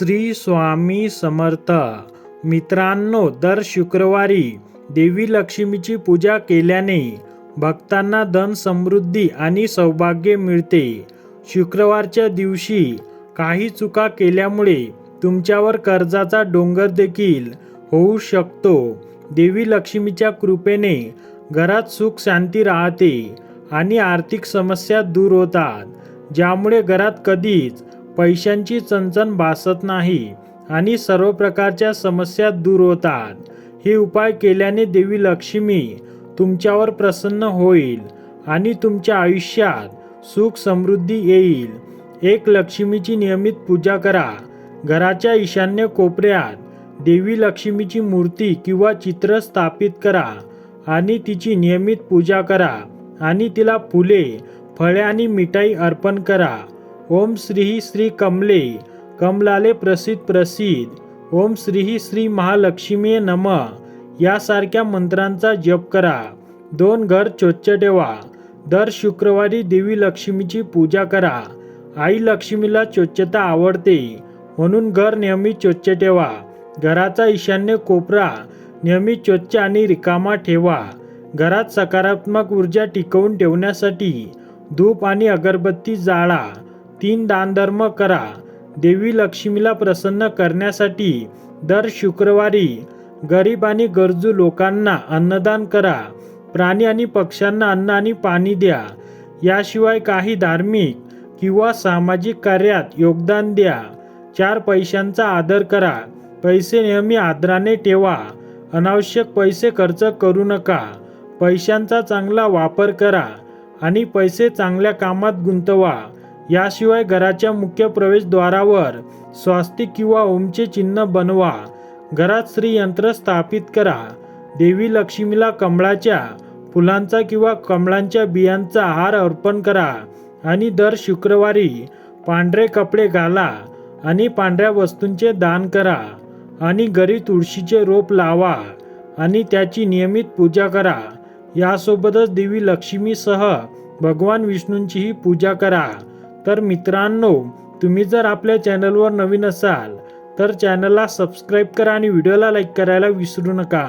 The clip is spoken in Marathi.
श्री स्वामी समर्थ. मित्रांनो दर शुक्रवारी देवी लक्ष्मीची पूजा केल्याने भक्तांना धन समृद्धी आणि सौभाग्य मिळते. शुक्रवारच्या दिवशी काही चुका केल्यामुळे तुमच्यावर कर्जाचा डोंगर देखील होऊ शकतो. देवी लक्ष्मीच्या कृपेने घरात सुख शांती राहते आणि आर्थिक समस्या दूर होतात ज्यामुळे घरात कधीच पैशांची चणचण भासत नाही आणि सर्व प्रकारच्या समस्या दूर होतात. हे उपाय केल्याने देवी लक्ष्मी तुमच्यावर प्रसन्न होईल आणि तुमच्या आयुष्यात सुख समृद्धी येईल. एक लक्ष्मीची नियमित पूजा करा. घराच्या ईशान्य कोपऱ्यात देवी लक्ष्मीची मूर्ती किंवा चित्र स्थापित करा आणि तिची नियमित पूजा करा आणि तिला फुले फळे आणि मिठाई अर्पण करा. ओम श्री श्री कमले कमलाले प्रसिद्ध प्रसिद्ध. ओम श्री श्री महालक्ष्मी नम. यासारख्या मंत्रांचा जप करा. दोन घर चोच्च ठेवा. दर शुक्रवारी देवी लक्ष्मीची पूजा करा. आई लक्ष्मीला स्वच्छता आवडते. म्हणून घर नेहमी चोच्च ठेवा. घराचा ईशान्य कोपरा नेहमी स्वच्छ आणि रिकामा ठेवा. घरात सकारात्मक ऊर्जा टिकवून ठेवण्यासाठी धूप आणि अगरबत्ती जाळा. तीन दानधर्म करा. देवी लक्ष्मीला प्रसन्न करण्यासाठी दर शुक्रवारी गरीब आणि गरजू लोकांना अन्नदान करा. प्राणी आणि पक्ष्यांना अन्न आणि पाणी द्या. याशिवाय काही धार्मिक किंवा सामाजिक कार्यात योगदान द्या. चार पैशांचा आदर करा. पैसे नेहमी आदराने ठेवा. अनावश्यक पैसे खर्च करू नका. पैशांचा चांगला वापर करा आणि पैसे चांगल्या कामात गुंतवा. याशिवाय घराच्या मुख्य प्रवेशद्वारावर स्वास्तिक किंवा ओमचे चिन्ह बनवा. घरात श्रीयंत्र स्थापित करा. देवी लक्ष्मीला कमळाच्या फुलांचा किंवा कमळांच्या बियांचा हार अर्पण करा आणि दर शुक्रवारी पांढरे कपडे घाला आणि पांढऱ्या वस्तूंचे दान करा आणि घरी तुळशीचे रोप लावा आणि त्याची नियमित पूजा करा. यासोबतच देवी लक्ष्मीसह भगवान विष्णूंचीही पूजा करा. तर मित्रांनो तुम्ही जर आपल्या चॅनलवर नवीन असाल तर चॅनलला सबस्क्राईब करा आणि व्हिडिओला लाईक करायला विसरू नका.